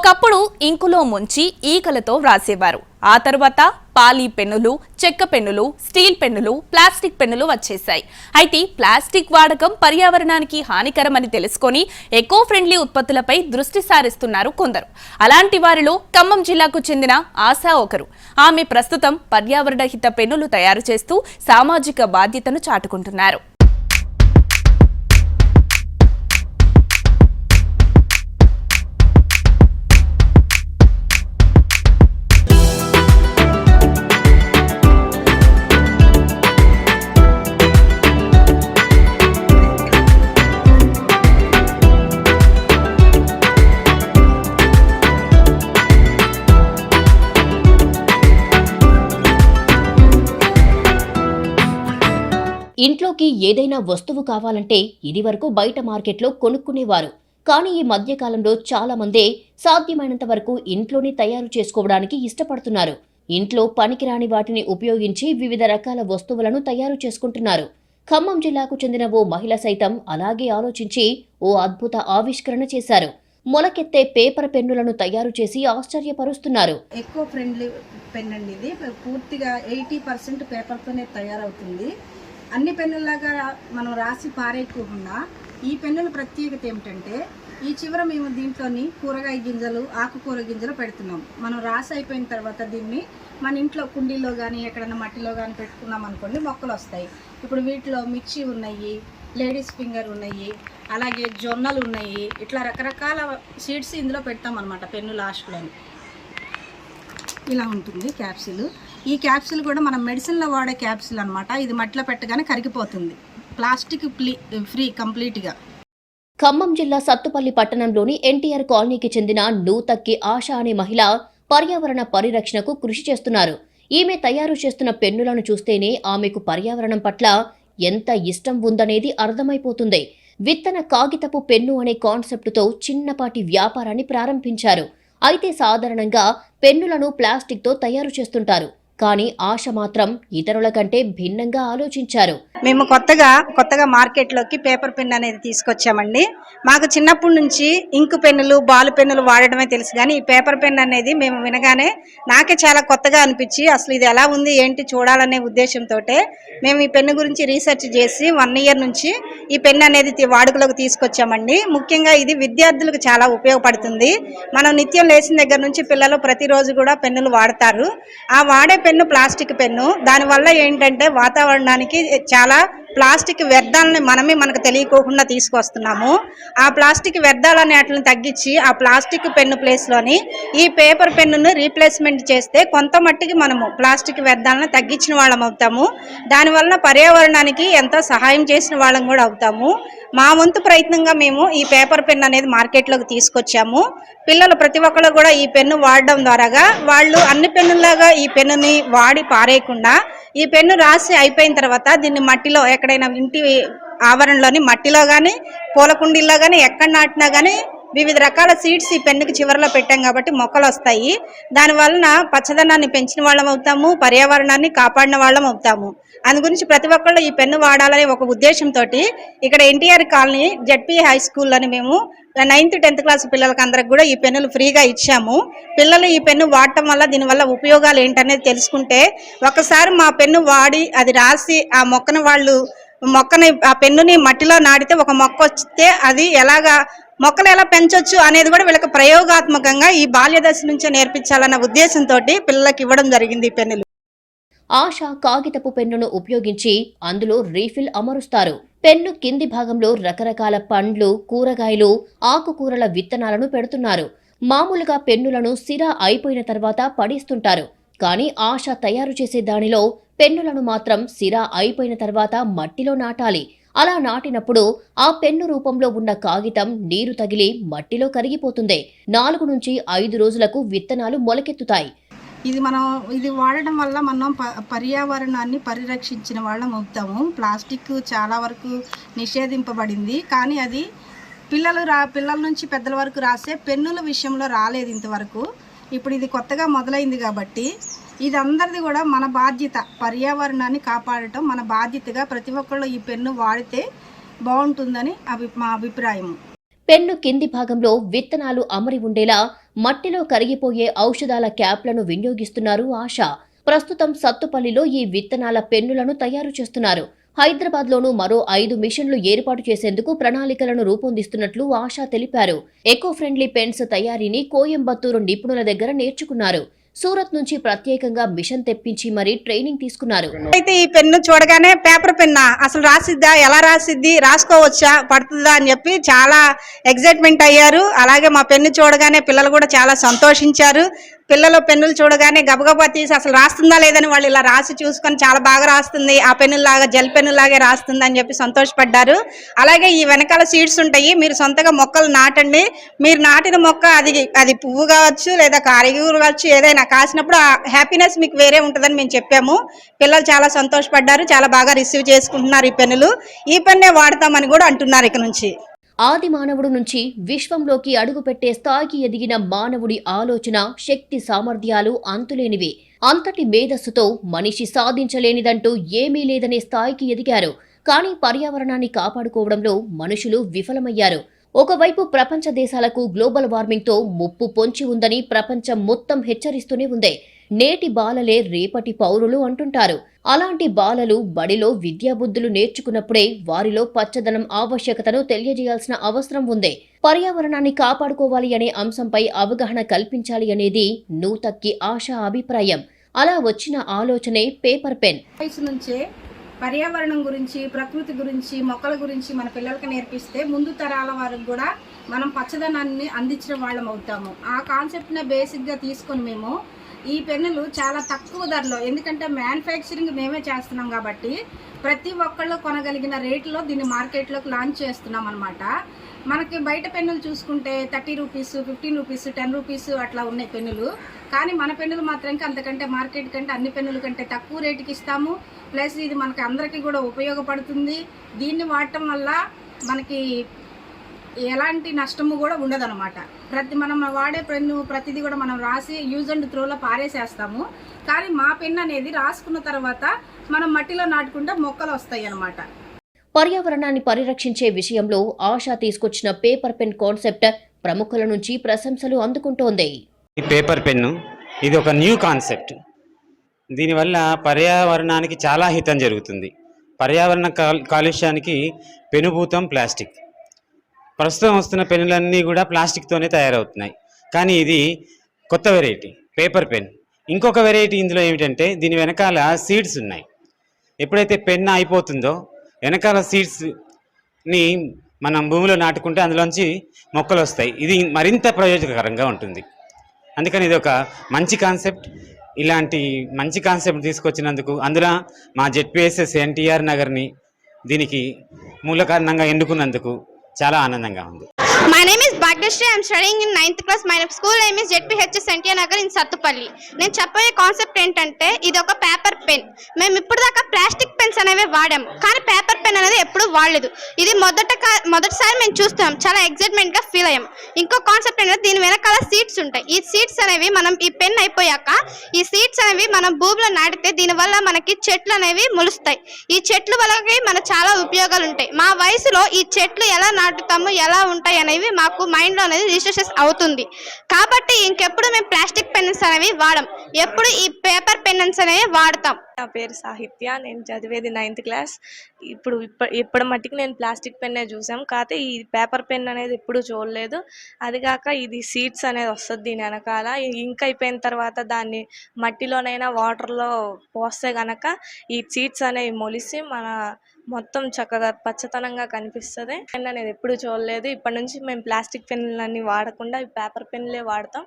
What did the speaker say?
ఒకప్పుడు ఇంకులో ముంచి ఈకలతో వ్రాసేవారు. ఆ తర్వాత పాలీ పెన్నులు చెక్క పెన్నులు స్టీల్ పెన్నులు ప్లాస్టిక్ పెన్నులు వచ్చేశాయి. అయితే ప్లాస్టిక్ వాడకం పర్యావరణానికి హానికరమని తెలుసుకొని ఎకో ఫ్రెండ్లీ ఉత్పత్తులపై దృష్టి సారిస్తున్నారు కొందరు. అలాంటి వారిలో ఖమ్మం జిల్లాకు చెందిన ఆశా ఒకరు. ఆమె ప్రస్తుతం పర్యావరణ హిత పెన్నులు తయారు చేస్తూ సామాజిక బాధ్యతను చాటుకుంటున్నారు. ఇంట్లోకి ఏదైనా వస్తువు కావాలంటే ఇదివరకు బయట మార్కెట్లో కొనుక్కునేవారు. కానీ ఈ మధ్యకాలంలో చాలా మందే సాధ్యమైనంత వరకు ఇంట్లోనే తయారు చేసుకోవడానికి ఇష్టపడుతున్నారు. ఇంట్లో పనికిరాని వాటిని ఉపయోగించి వివిధ రకాల వస్తువులను తయారు చేసుకుంటున్నారు. ఖమ్మం జిల్లాకు చెందిన ఓ మహిళ సైతం అలాగే ఆలోచించి ఓ అద్భుత ఆవిష్కరణ చేశారు. మొలకెత్తే పేపర్ పెన్నులను తయారు చేసి ఆశ్చర్యపరుస్తున్నారు. ఎక్కువ ఫ్రెండ్లీ పెన్ అండి ఇది. పూర్తిగా ఎయిటీ పర్సెంట్ పేపర్తోనే తయారవుతుంది. అన్ని పెన్నుల్లాగా మనం రాసి పారేయకుండా ఈ పెన్నుల ప్రత్యేకత ఏమిటంటే ఈ చివర మేము దీంట్లోని కూరగాయ గింజలు ఆకుకూర గింజలు పెడుతున్నాం. మనం రాసి అయిపోయిన తర్వాత దీన్ని మన ఇంట్లో కుండీలో కానీ ఎక్కడైనా మట్టిలో కానీ పెట్టుకున్నాం అనుకోండి మొక్కలు వస్తాయి. ఇప్పుడు వీటిలో మిర్చి ఉన్నాయి లేడీస్ ఫింగర్ ఉన్నాయి అలాగే జొన్నలు ఉన్నాయి. ఇట్లా రకరకాల సీడ్స్ ఇందులో పెడతాం అనమాట పెన్ను లాస్ట్లోని. ఇలా ఉంటుంది క్యాప్సిల్. ఈ క్యాప్సిల్ కూడా మనం మెడిసిన్లో వాడే క్యాప్సిల్ అనమాట ఇది మట్టిలో పెట్టగానే కరిగిపోతుంది. ప్లాస్టిక్ ప్లీ ఫ్రీ కంప్లీట్గా. ఖమ్మం జిల్లా సత్తుపల్లి పట్టణంలోని ఎన్టీఆర్ కాలనీకి చెందిన నూతక్కి ఆశ అనే మహిళ పర్యావరణ పరిరక్షణకు కృషి చేస్తున్నారు. ఈమె తయారు చేస్తున్న పెన్నులను చూస్తేనే ఆమెకు పర్యావరణం పట్ల ఎంత ఇష్టం ఉందనేది అర్థమైపోతుంది. విత్తన కాగితపు పెన్ను అనే కాన్సెప్టుతో చిన్నపాటి వ్యాపారాన్ని ప్రారంభించారు. అయితే సాధారణంగా పెన్నులను ప్లాస్టిక్తో తయారు చేస్తుంటారు. కానీ ఆశ మాత్రం ఇతరుల కంటే భిన్నంగా ఆలోచించారు. మేము కొత్తగా కొత్తగా మార్కెట్లోకి పేపర్ పెన్ అనేది తీసుకొచ్చామండి. మాకు చిన్నప్పటి నుంచి ఇంకు పెన్నులు బాల్ పెన్నులు వాడడమే తెలుసు కానీ ఈ పేపర్ పెన్ అనేది మేము వినగానే నాకే చాలా కొత్తగా అనిపించి అసలు ఇది ఎలా ఉంది ఏంటి చూడాలనే ఉద్దేశంతో మేము ఈ పెన్ను గురించి రీసెర్చ్ చేసి వన్ ఇయర్ నుంచి ఈ పెన్ అనేది వాడుకలోకి తీసుకొచ్చామండి. ముఖ్యంగా ఇది విద్యార్థులకు చాలా ఉపయోగపడుతుంది. మనం నిత్యం లేచిన దగ్గర నుంచి పిల్లలు ప్రతిరోజు కూడా పెన్నులు వాడతారు. ఆ వాడే పెన్ను ప్లాస్టిక్ పెన్ను. దానివల్ల ఏంటంటే వాతావరణానికి చాలా ప్లాస్టిక్ వ్యర్థాలని మనమే మనకు తెలియకోకుండా తీసుకొస్తున్నాము. ఆ ప్లాస్టిక్ వ్యర్థాలని వాటిని తగ్గించి ఆ ప్లాస్టిక్ పెన్ను ప్లేస్లోని ఈ పేపర్ పెన్నును రీప్లేస్మెంట్ చేస్తే కొంత మట్టికి మనము ప్లాస్టిక్ వ్యర్థాలను తగ్గించిన వాళ్ళం అవుతాము. దానివల్ల పర్యావరణానికి ఎంతో సహాయం చేసిన వాళ్ళం కూడా అవుతాము. మా వంతు ప్రయత్నంగా మేము ఈ పేపర్ పెన్ అనేది మార్కెట్లోకి తీసుకొచ్చాము. పిల్లలు ప్రతి ఒక్కరు కూడా ఈ పెన్ను వాడడం ద్వారాగా వాళ్ళు అన్ని పెన్నులాగా ఈ పెన్నుని వాడి పారేయకుండా ఈ పెన్ను రాసి అయిపోయిన తర్వాత దీన్ని మట్టిలో ఎక్కడైనా ఇంటి ఆవరణలోని మట్టిలో కానీ పూల కుండీల్లో కానీ ఎక్కడ నాటినా కానీ వివిధ రకాల సీడ్స్ ఈ పెన్నుకి చివరిలో పెట్టాం కాబట్టి మొక్కలు వస్తాయి. దాని వలన పచ్చదనాన్ని పెంచిన వాళ్ళం అవుతాము పర్యావరణాన్ని కాపాడిన వాళ్ళం అవుతాము. అందు గురించి ప్రతి ఒక్కళ్ళు ఈ పెన్ను వాడాలనే ఒక ఉద్దేశంతో ఇక్కడ ఎన్టీఆర్ కాలనీ జడ్పీ హై స్కూల్లోని మేము నైన్త్ టెన్త్ క్లాస్ పిల్లలకి అందరికి కూడా ఈ పెన్నులు ఫ్రీగా ఇచ్చాము. పిల్లలు ఈ పెన్ను వాడటం వల్ల దీనివల్ల ఉపయోగాలు ఏంటనేది తెలుసుకుంటే ఒకసారి మా పెన్ను వాడి అది రాసి ఆ మొక్కను వాళ్ళు మొక్కని ఆ పెన్నుని మట్టిలో నాటితే ఒక మొక్క వస్తే అది ఎలాగా మొక్కలు ఎలా పెంచొచ్చు అనేది కూడా వీళ్ళకి ప్రయోగాత్మకంగా ఈ బాల్య దశ నుంచే నేర్పించాలన్న ఉద్దేశంతో పిల్లలకి ఇవ్వడం జరిగింది ఈ పెన్నులు. ఆశ కాగితపు పెన్నును ఉపయోగించి అందులో రీఫిల్ అమరుస్తారు. పెన్ను కింది భాగంలో రకరకాల పండ్లు కూరగాయలు ఆకుకూరల విత్తనాలను పెడుతున్నారు. మామూలుగా పెన్నులను సిరా అయిపోయిన తర్వాత పడిస్తుంటారు. కానీ ఆశ తయారు చేసే దానిలో పెన్నులను మాత్రం సిరా అయిపోయిన తర్వాత మట్టిలో నాటాలి. అలా నాటినప్పుడు ఆ పెన్ను రూపంలో ఉన్న కాగితం నీరు తగిలి మట్టిలో కరిగిపోతుంది. నాలుగు నుంచి ఐదు రోజులకు విత్తనాలు మొలకెత్తుతాయి. ఇది మనం ఇది వాడడం వల్ల మనం ప పర్యావరణాన్ని పరిరక్షించిన వాళ్ళం అవుతాము. ప్లాస్టిక్ చాలా వరకు నిషేధింపబడింది. కానీ అది పిల్లలు రా పిల్లల నుంచి పెద్దల వరకు రాసే పెన్నుల విషయంలో రాలేదు ఇంతవరకు. ఇప్పుడు ఇది కొత్తగా మొదలైంది కాబట్టి ఇది అందరిది కూడా మన బాధ్యత పర్యావరణాన్ని కాపాడటం మన బాధ్యతగా ప్రతి ఒక్కళ్ళు ఈ పెన్ను వాడితే బాగుంటుందని అభి మా అభిప్రాయం పెన్ను కింది భాగంలో విత్తనాలు అమరి ఉండేలా మట్టిలో కరిగిపోయే ఔషధాల క్యాప్లను వినియోగిస్తున్నారు ఆశ. ప్రస్తుతం సత్తుపల్లిలో ఈ విత్తనాల పెన్నులను తయారు చేస్తున్నారు. హైదరాబాద్లోనూ మరో ఐదు మిషన్లు ఏర్పాటు చేసేందుకు ప్రణాళికలను రూపొందిస్తున్నట్లు ఆశా తెలిపారు. ఎకో ఫ్రెండ్లీ పెన్స్ తయారీని కోయంబత్తూరు నిపుణుల దగ్గర నేర్చుకున్నారు. సూరత్ నుంచి ప్రత్యేకంగా మిషన్ తెప్పించి మరీ ట్రైనింగ్ తీసుకున్నారు. అయితే ఈ పెన్ను చూడగానే పేపర్ పెన్నా అసలు రాసిద్దా ఎలా రాసిద్ది రాసుకోవచ్చా పడుతుందా అని చెప్పి చాలా ఎగ్జైట్మెంట్ అయ్యారు. అలాగే మా పెన్ను చూడగానే పిల్లలు కూడా చాలా సంతోషించారు. పిల్లలు పెన్నులు చూడగానే గబగబా తీసి అసలు రాస్తుందా లేదని వాళ్ళు ఇలా రాసి చూసుకొని చాలా బాగా రాస్తుంది. ఆ పెన్నులాగా జెల్ పెన్నులాగే రాస్తుంది అని చెప్పి సంతోషపడ్డారు. అలాగే ఈ వెనకాల సీడ్స్ ఉంటాయి. మీరు సొంతగా మొక్కలు నాటండి. మీరు నాటిన మొక్క అది అది పువ్వు కావచ్చు లేదా కాయగూర కావచ్చు ఏదైనా కాసినప్పుడు ఆ హ్యాపీనెస్ మీకు వేరే ఉంటుందని మేము చెప్పాము. పిల్లలు చాలా సంతోషపడ్డారు. చాలా బాగా రిసీవ్ చేసుకుంటున్నారు ఈ పెన్నులు. ఈ పెన్నే వాడతామని కూడా అంటున్నారు ఇక నుంచి. ఆది మానవుడు నుంచి విశ్వంలోకి అడుగుపెట్టే స్థాయికి ఎదిగిన మానవుడి ఆలోచన శక్తి సామర్థ్యాలు అంతులేనివి. అంతటి మేధస్సుతో మనిషి సాధించలేనిదంటూ ఏమీ లేదనే స్థాయికి ఎదిగారు. కానీ పర్యావరణాన్ని కాపాడుకోవడంలో మనుషులు విఫలమయ్యారు. ఒకవైపు ప్రపంచ దేశాలకు గ్లోబల్ వార్మింగ్తో ముప్పు పొంచి ఉందని ప్రపంచం మొత్తం హెచ్చరిస్తూనే ఉంది. నేటి బాలలే రేపటి పౌరులు అంటుంటారు. అలాంటి బాలలు బడిలో విద్యాబుద్ధులు నేర్చుకున్నప్పుడే వారిలో పచ్చదనం ఆవశ్యకతను తెలియజేయాల్సిన అవసరం ఉంది. పర్యావరణాన్ని కాపాడుకోవాలి అనే అంశంపై అవగాహన కల్పించాలి అనేది నూతక్కి ఆశా అభిప్రాయం. అలా వచ్చిన ఆలోచనే పేపర్ పెన్. వయసు నుంచే పర్యావరణం గురించి ప్రకృతి గురించి మొక్కల గురించి మన పిల్లలకి నేర్పిస్తే ముందు తరాల వారికి కూడా మనం పచ్చదనాన్ని అందించిన వాళ్ళం అవుతాము. ఆ కాన్సెప్ట్నే బేసిక్గా తీసుకొని మేము ఈ పెన్నులు చాలా తక్కువ ధరలో ఎందుకంటే మ్యానుఫ్యాక్చరింగ్ మేమే చేస్తున్నాం కాబట్టి ప్రతి ఒక్కళ్ళు కొనగలిగిన రేట్లో దీన్ని మార్కెట్లోకి లాంచ్ చేస్తున్నాం అనమాట మనకి బయట పెన్నులు చూసుకుంటే thirty rupees fifteen rupees ten rupees అట్లా ఉన్నాయి పెన్నులు. కానీ మన పెన్నులు మాత్రం అంతకంటే మార్కెట్ కంటే అన్ని పెన్నుల కంటే తక్కువ రేటుకి ఇస్తాము. ప్లస్ ఇది మనకి అందరికీ కూడా ఉపయోగపడుతుంది. దీన్ని వాడటం వల్ల మనకి ఎలాంటి నష్టము కూడా ఉండదనమాట ప్రతి మనం వాడే పెన్ను ప్రతిదీ కూడా మనం రాసి యూజ్ అండ్ త్రోలో పారేసేస్తాము. కానీ మా పెన్ అనేది రాసుకున్న తర్వాత మనం మట్టిలో నాటుకుంటే మొక్కలు వస్తాయి అన్నమాట. పర్యావరణాన్ని పరిరక్షించే విషయంలో ఆశా తీసుకొచ్చిన పేపర్ పెన్ కాన్సెప్ట్ ప్రముఖుల నుంచి ప్రశంసలు అందుకుంటోంది. ఈ పేపర్ పెన్ను ఇది ఒక న్యూ కాన్సెప్ట్. దీనివల్ల పర్యావరణానికి చాలా హితం జరుగుతుంది. పర్యావరణ కాల్- కాలుష్యానికి పెనుభూతం ప్లాస్టిక్. ప్రస్తుతం వస్తున్న పెన్నులన్నీ కూడా ప్లాస్టిక్తోనే తయారవుతున్నాయి. కానీ ఇది కొత్త వెరైటీ పేపర్ పెన్ ఇంకొక వెరైటీ ఇందులో ఏమిటంటే దీని వెనకాల సీడ్స్ ఉన్నాయి. ఎప్పుడైతే పెన్ అయిపోతుందో వెనకాల సీడ్స్ని మనం భూమిలో నాటుకుంటే అందులోంచి మొక్కలు వస్తాయి. ఇది మరింత ప్రయోజనకరంగా ఉంటుంది. అందుకని ఇది ఒక మంచి కాన్సెప్ట్ ఇలాంటి మంచి కాన్సెప్ట్ తీసుకొచ్చినందుకు అందులో మా జెడ్పిఎస్ఎస్ ఎన్టీఆర్ నగర్ని దీనికి మూల కారణంగా ఎన్నుకున్నందుకు చాలా ఆనందంగా ఉంది. My name is Bhagyashree I'm studying in ninth class my school name is ZPHS NTR Nagar in Sathupalli నేను చెప్పబోయే కాన్సెప్ట్ ఏంటంటే ఇది ఒక పేపర్ పెన్ మేము ఇప్పుడు దాకా ప్లాస్టిక్ పెన్స్ అనేవి వాడాము. కానీ పేపర్ పెన్ అనేది ఎప్పుడు వాడలేదు ఇది మొదట మొదటిసారి మేము చూస్తున్నాం చాలా ఎక్సైట్మెంట్గా ఫీల్ అయ్యాం. ఇంకో కాన్సెప్ట్ ఏంటంటే దీని వెనకాల సీడ్స్ ఉంటాయి. ఈ సీడ్స్ అనేవి మనం ఈ పెన్ అయిపోయాక ఈ సీడ్స్ అనేవి మనం భూమిలో నాటితే దీనివల్ల మనకి చెట్లు అనేవి మొలుస్తాయి. ఈ చెట్లు వల్లకి మన చాలా ఉపయోగాలు ఉంటాయి. మా వయసులో ఈ చెట్లు ఎలా నాటుతాము ఎలా ఉంటాయి అనేవి మాకు మైండ్లో అనేది రిజిస్ట్రేషన్ అవుతుంది. కాబట్టి ఇంకెప్పుడు మేము ప్లాస్టిక్ పెన్స్ అనేవి వాడం. ఎప్పుడు ఈ పేపర్ పెన్స్ అనేవి వాడతాం. నా పేరు సాహిత్య నేను చదివేది నైన్త్ క్లాస్. ఇప్పుడు ఇప్ప ఇప్పటి మట్టికి నేను ప్లాస్టిక్ పెన్నే చూసాం కాకపోతే ఈ పేపర్ పెన్ అనేది ఎప్పుడు చూడలేదు. అది కాక ఇది సీడ్స్ అనేది వస్తుంది దీని వెనకాల. ఇంక్ అయిపోయిన తర్వాత దాన్ని మట్టిలోనైనా వాటర్లో పోస్తే గనక ఈ సీడ్స్ అనేవి మొలిసి మన మొత్తం చక్కగా పచ్చతనంగా కనిపిస్తుంది. పెన్ అనేది ఎప్పుడు చూడలేదు. ఇప్పటి నుంచి మేము ప్లాస్టిక్ పెన్నులన్నీ వాడకుండా ఈ పేపర్ పెన్లే వాడతాం.